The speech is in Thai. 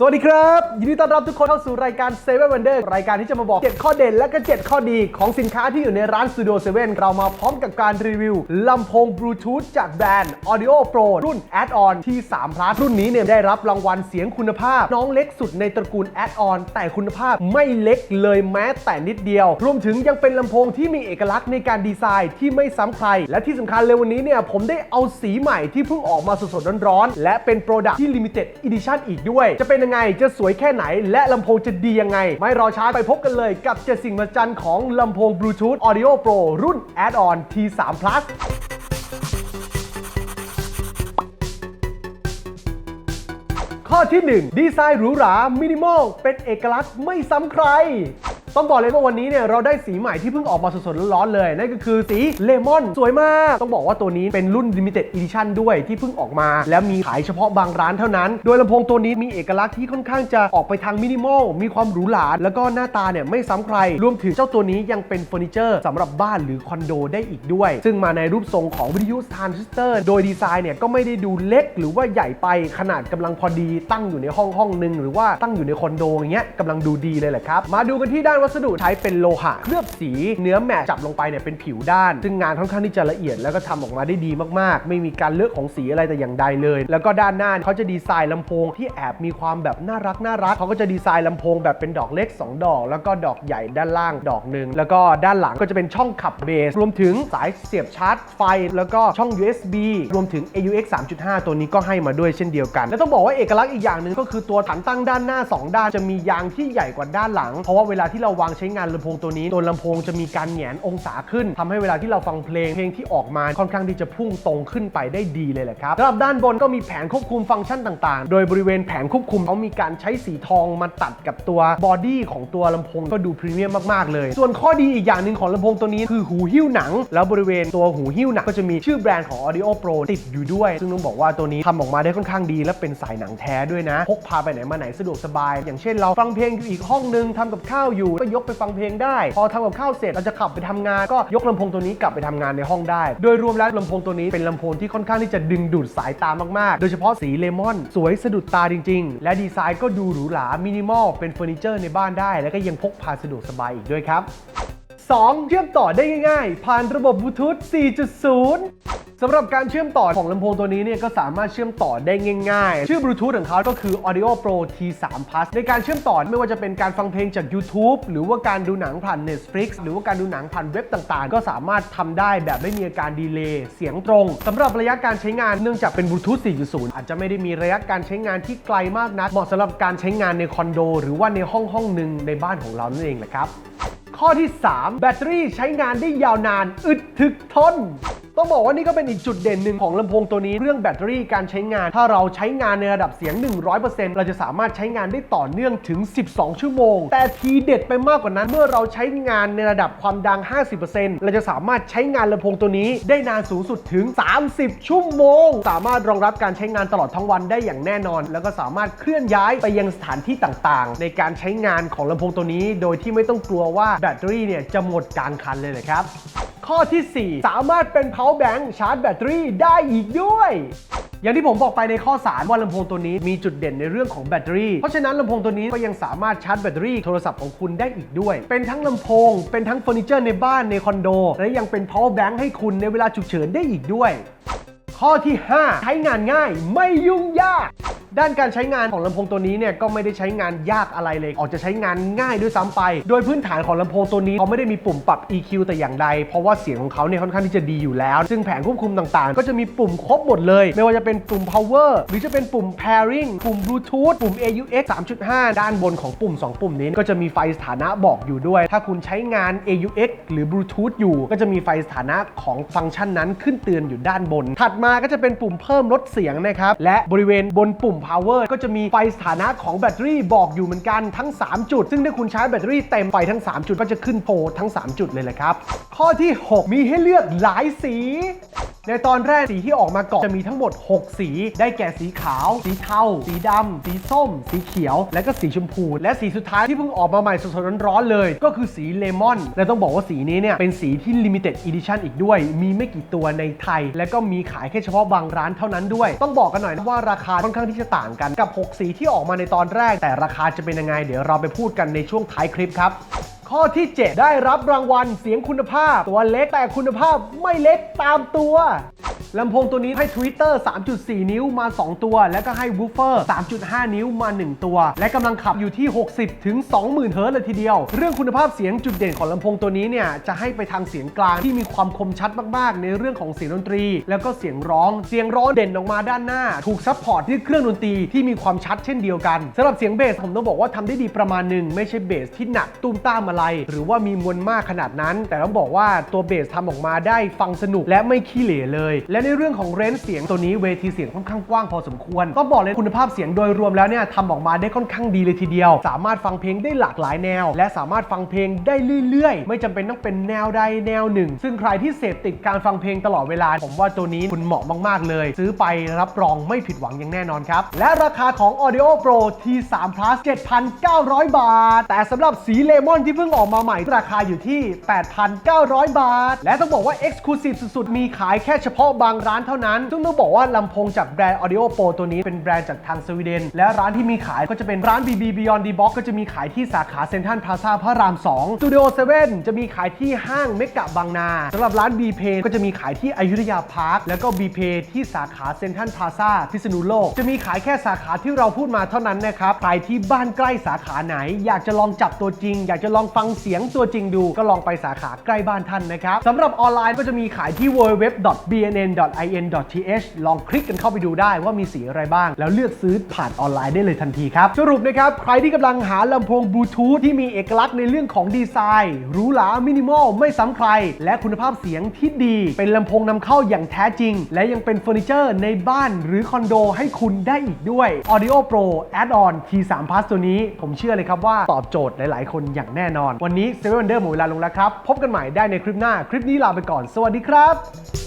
สวัสดีครับ ยินดีต้อนรับทุกคนเข้าสู่รายการ7 Wonder รายการที่จะมาบอก 7 ข้อเด่นและก็ 7 ข้อดีของสินค้าที่อยู่ในร้าน Studio 7เรามาพร้อมกับการรีวิวลำโพงบลูทูธจากแบรนด์ Audio Pro รุ่น Add-on T3 Plus รุ่นนี้เนี่ยได้รับรางวัลเสียงคุณภาพ น้องเล็กสุดในตระกูล Add-on แต่คุณภาพไม่เล็กเลยแม้แต่นิดเดียว รวมถึงยังเป็นลำโพงที่มีเอกลักษณ์ในการดีไซน์ที่ไม่ซ้ำใคร และที่สำคัญเลยวันนี้เนี่ยผมได้เอาสีใหม่ที่เพิ่งออกมาสดๆร้อนๆและเป็นโปรดักที่ Limited Edition อีกด้วยจะเป็นยังไง จะสวยแค่ไหน และลำโพงจะดียังไง ไม่รอช้าไปพบกันเลยกับเจสิ่งมหัศจรรย์ของลำโพงบลูทูธ Audio Pro รุ่น Add-on T3 Plus ข้อที่ 1 ดีไซน์หรูหรา มินิมอล เป็นเอกลักษณ์ไม่ซ้ำใคร ต้องบอกเลยว่าวันนี้เนี่ยเราได้สีใหม่ที่เพิ่งออกมาสดๆร้อนๆเลย นั่นก็คือสีเลมอนสวยมาก ต้องบอกว่าตัวนี้เป็นรุ่น Limited Edition ด้วยที่เพิ่งออกมา แล้วมีขายเฉพาะบางร้านเท่านั้น โดยลำโพงตัวนี้มีเอกลักษณ์ที่ค่อนข้างจะออกไปทางมินิมอลมีความหรูหราแล้วก็หน้าตาเนี่ยไม่ซ้ำใคร รวมถึงเจ้าตัวนี้ยังเป็นเฟอร์นิเจอร์สำหรับบ้านหรือคอนโดได้อีกด้วย ซึ่งมาในรูปทรงของวิทยุทรานซิสเตอร์โดยดีไซน์เนี่ยก็ไม่ได้ดูเล็กหรือว่าใหญ่ไปขนาดกำลังพอดีตั้งอยู่ในห้องห้องหนึ่งหรือว่าตั้งอยู่ในคอนโดอย่างเงี้ยกำลังดูดีเลยแหละครับมาดูกันที่ด้านวัสดุใช้เป็นโลหะเคลือบสีเนื้อแมทจับลงไปเนี่ยเป็นผิวด้าน ซึ่งงานค่อนข้างที่จะละเอียดแล้วก็ทำออกมาได้ดีมากๆ ไม่มีการเลือกของสีอะไรแต่อย่างใดเลย แล้วก็ด้านหน้าเขาจะดีไซน์ลำโพงที่แอบมีความแบบน่ารักน่ารักเขาก็จะดีไซน์ลำโพงแบบเป็นดอกเล็ก 2 ดอก แล้วก็ดอกใหญ่ด้านล่างดอกหนึ่งแล้วก็ด้านหลังก็จะเป็นช่องขับเบส รวมถึงสายเสียบชาร์จไฟ แล้วก็ช่อง USB รวมถึง AUX 3.5 ตัวนี้ก็ให้มาด้วยเช่นเดียวกัน และต้องบอกว่าเอกลักษณ์อีกอย่างหนึ่งก็คือตัวฐานตั้งด้านหน้า 2 ด้านจะมียางที่ใหญ่กว่าด้านหลัง เพราะว่าเวลาที่เราวางใช้งานลำโพงตัวนี้ตัวลำโพงจะมีการแหงนองศาขึ้นทำให้เวลาที่เราฟังเพลงเพลงที่ออกมาค่อนข้างที่จะพุ่งตรงขึ้นไปได้ดีเลยแหละครับสำหรับด้านบนก็มีแผงควบคุมฟังก์ชันต่างๆ โดยบริเวณแผงควบคุมเขามีการใช้สีทองมาตัดกับตัวบอดี้ของตัวลำโพงก็ดูพรีเมียมมากๆเลย ส่วนข้อดีอีกอย่างหนึ่งของลำโพงตัวนี้คือหูหิ้วหนัง แล้วบริเวณตัวหูหิ้วหนังก็จะมีชื่อแบรนด์ของ Audio Pro ติดอยู่ด้วย ซึ่งต้องบอกว่าตัวนี้ทำออกมาได้ค่อนข้างดี และเป็นสายหนังแท้ด้วยนะ พกพาไปไหนมาไหนสะดวกสบาย อย่างเช่นเราฟังเพลงอยู่อีกห้องนึงทำกับข้าวอยู่ก็ยกไปฟังเพลงได้ พอทำกับข้าวเสร็จเราจะขับไปทำงาน ก็ยกลำโพงตัวนี้กลับไปทำงานในห้องได้ โดยรวมแล้วลำโพงตัวนี้เป็นลำโพงที่ค่อนข้างที่จะดึงดูดสายตามากๆ โดยเฉพาะสีเลมอน สวยสะดุดตาจริง ๆ และดีไซน์ก็ดูหรูหรามินิมอลเป็นเฟอร์นิเจอร์ในบ้านได้ และก็ยังพกพาสะดวกสบายอีกด้วยครับ 2. เชื่อมต่อได้ง่ายๆ ผ่านระบบบลูทูธ4.0 สำหรับการเชื่อมต่อของลำโพงตัวนี้เนี่ยก็สามารถเชื่อมต่อได้ง่ายๆ ชื่อบลูทูธของเขาก็คือ Audio Pro T3 Plus ในการเชื่อมต่อไม่ว่าจะเป็นการฟังเพลงจาก YouTube หรือว่าการดูหนังผ่าน Netflix หรือว่าการดูหนังผ่านเว็บต่างๆ ก็สามารถทำได้แบบไม่มีอาการดีเลย์เสียงตรงสำหรับระยะการใช้งานเนื่องจากเป็นบลูทูธ 4.0 อาจจะไม่ได้มีระยะการใช้งานที่ไกลมากนัก เหมาะสำหรับการใช้งานในคอนโด หรือว่าในห้องห้องหนึ่งในบ้านของเรานั่นเองแหละครับข้อที่ 3 แบตเตอรี่ใช้งานได้ยาวนาน อึดถึกทน ต้องบอกว่านี่ก็เป็นอีกจุดเด่นหนึ่งของลำโพงตัวนี้เรื่องแบตเตอรี่การใช้งาน ถ้าเราใช้งานในระดับเสียง 100%เราจะสามารถใช้งานได้ต่อเนื่องถึง 12 ชั่วโมง แต่ทีเด็ดไปมากกว่านั้น เมื่อเราใช้งานในระดับความดัง 50%เราจะสามารถใช้งานลำโพงตัวนี้ได้นานสูงสุดถึง 30 ชั่วโมง สามารถรองรับการใช้งานตลอดทั้งวันได้อย่างแน่นอน แล้วก็สามารถเคลื่อนย้ายไปยังสถานที่ต่างๆ ในการใช้งานของลำโพงตัวนี้ โดยที่ไม่ต้องกลัวว่าแบตเตอรี่เนี่ยจะหมดกลางคันเลยนะครับ ข้อที่ 4 สามารถเป็น power bank ชาร์จแบตเตอรี่ได้อีกด้วย อย่างที่ผมบอกไปในข้อ 3 ว่าลำโพงตัวนี้มีจุดเด่นในเรื่องของแบตเตอรี่ เพราะฉะนั้นลำโพงตัวนี้ก็ยังสามารถชาร์จแบตเตอรี่โทรศัพท์ของคุณได้อีกด้วย เป็นทั้งลำโพง เป็นทั้งเฟอร์นิเจอร์ในบ้านในคอนโด และยังเป็น power bank ให้คุณในเวลาฉุกเฉินได้อีกด้วย ข้อที่ 5 ใช้งานง่ายไม่ยุ่งยาก ด้านการใช้งานของลำโพงตัวนี้เนี่ยก็ไม่ได้ใช้งานยากอะไรเลย ออกจะใช้งานง่ายด้วยซ้ำไป โดยพื้นฐานของลำโพงตัวนี้เขาไม่ได้มีปุ่มปรับ EQ แต่อย่างใด เพราะว่าเสียงของเขาเนี่ยค่อนข้างที่จะดีอยู่แล้ว ซึ่งแผงควบคุมต่างๆ ก็จะมีปุ่มครบหมดเลย ไม่ว่าจะเป็นปุ่ม power หรือจะเป็นปุ่ม pairing ปุ่ม bluetooth ปุ่ม AUX 3.5 ด้านบนของปุ่ม 2 ปุ่มนี้ก็จะมีไฟสถานะบอกอยู่ด้วย ถ้าคุณใช้งาน AUX หรือ bluetooth อยู่ ก็จะมีไฟสถานะของฟังก์ชันนั้นขึ้นเตือนอยู่ด้านบน ถัดมาก็จะเป็นปุ่มเพิ่มลดเสียงนะครับและบริเวณบนปุ่ม power ก็จะมีไฟสถานะของแบตเตอรี่บอกอยู่เหมือนกันทั้ง 3 จุด ซึ่งถ้าคุณใช้แบตเตอรี่เต็มไฟทั้ง 3 จุดก็จะขึ้นโพทั้ง 3 จุดเลยแหละครับ ข้อที่ 6 มีให้เลือกหลายสี ในตอนแรกสีที่ออกมาก่อนจะมีทั้งหมด 6 สี ได้แก่สีขาว สีเทา สีดำ สีส้ม สีเขียว และก็สีชมพู และสีสุดท้ายที่เพิ่งออกมาใหม่สดๆร้อนๆเลย ก็คือสีเลมอน และต้องบอกว่าสีนี้เนี่ยเป็นสีที่ limited edition อีกด้วย มีไม่กี่ตัวในไทย และก็มีขายแค่เฉพาะบางร้านเท่านั้นด้วย ต้องบอกกันหน่อยนะว่าราคาค่อนข้างที่จะต่างกันกับ 6 สีที่ออกมาในตอนแรก แต่ราคาจะเป็นยังไง เดี๋ยวเราไปพูดกันในช่วงท้ายคลิปครับ ข้อที่ 7 ได้รับรางวัลเสียงคุณภาพ ตัวเล็กแต่คุณภาพไม่เล็กตามตัว ลำโพงตัวนี้ให้ Twitter 3.4 นิ้วมา 2 ตัว แล้วก็ให้ Woofer 3.5 นิ้วมา 1 ตัว และกำลังขับอยู่ที่ 60 ถึง 20,000 เฮิร์ตเลยทีเดียว เรื่องคุณภาพเสียงจุดเด่นของลำโพงตัวนี้เนี่ย จะให้ไปทางเสียงกลางที่มีความคมชัดมาก ๆ ในเรื่องของเสียงดนตรี แล้วก็เสียงร้อง เสียงร้องเด่นออกมาด้านหน้า ถูกซัพพอร์ตที่เครื่องดนตรีที่มีความชัดเช่นเดียวกันสำหรับเสียงเบสผมต้องบอกว่าทำได้ดีประมาณหนึ่งไม่ใช่เบสที่หนักตุ้มต้ามอะไร หรือว่ามีมวลมากขนาดนั้น แต่ต้องบอกว่าตัวเบสทำออกมาได้ฟังสนุกและไม่ขี้เหร่เลยและในเรื่องของเรนจ์เสียงตัวนี้เวทีเสียงค่อนข้างกว้างพอสมควรต้องบอกเลยคุณภาพเสียงโดยรวมแล้วเนี่ยทำออกมาได้ค่อนข้างดีเลยทีเดียว สามารถฟังเพลงได้หลากหลายแนว และสามารถฟังเพลงได้เรื่อยๆ ไม่จำเป็นต้องเป็นแนวใดแนวหนึ่ง ซึ่งใครที่เสพติดการฟังเพลงตลอดเวลา ผมว่าตัวนี้คุณเหมาะมากๆเลย ซื้อไปรับรองไม่ผิดหวังอย่างแน่นอนครับ และราคาของ Audio Pro T3 Plus 7,900 บาท แต่สำหรับสีเลมอนที่เพิ่งออกมาใหม่ราคาอยู่ที่ 8,900 บาท และต้องบอกว่า Exclusive สุดๆมีขายแค่เฉพาะบางร้านเท่านั้น ซึ่งต้องบอกว่าลำโพงจากแบรนด์ Audio Pro ตัวนี้เป็นแบรนด์จากทางสวีเดน และร้านที่มีขายก็จะเป็นร้าน BB Beyond D Box ก็จะมีขายที่สาขาเซ็นทรัลพลาซาพระราม 2 Studio 7 จะมีขายที่ห้างเมกะบางนาสำหรับร้าน B p a y ก็จะมีขายที่อยุธยาพาร์คแล้วก็ B p a y ที่สาขาเซ็นทรัลพลาซาพิษณุโลก จะมีขายแค่สาขาที่เราพูดมาเท่านั้นนะครับใครที่บ้านใกล้สาขาไหน อยากจะลองจับตัวจริง อยากจะลองฟังเสียงตัวจริงดู ก็ลองไปสาขาใกล้บ้านท่านนะครับสำหรับออนไลน์ก็จะมีขายที่ bn.in.th ลองคลิกกันเข้าไปดูได้ว่ามีสีอะไรบ้าง แล้วเลือกซื้อผ่านออนไลน์ได้เลยทันทีครับ สรุปนะครับ ใครที่กำลังหาลำโพงบลูทูธที่มีเอกลักษณ์ในเรื่องของดีไซน์หรูหรามินิมอลไม่ซ้ำใคร และคุณภาพเสียงที่ดี เป็นลำโพงนำเข้าอย่างแท้จริง และยังเป็นเฟอร์นิเจอร์ในบ้านหรือคอนโดให้คุณได้อีกด้วย Audio Pro Add-on T3 Plus ตัวนี้ ผมเชื่อเลยครับว่าตอบโจทย์หลาย ๆ คนอย่างแน่นอน วันนี้ Seven Wonder หมดเวลาลงแล้วครับ พบกันใหม่ได้ในคลิปหน้า คลิปนี้ลาไปก่อน สวัสดีครับ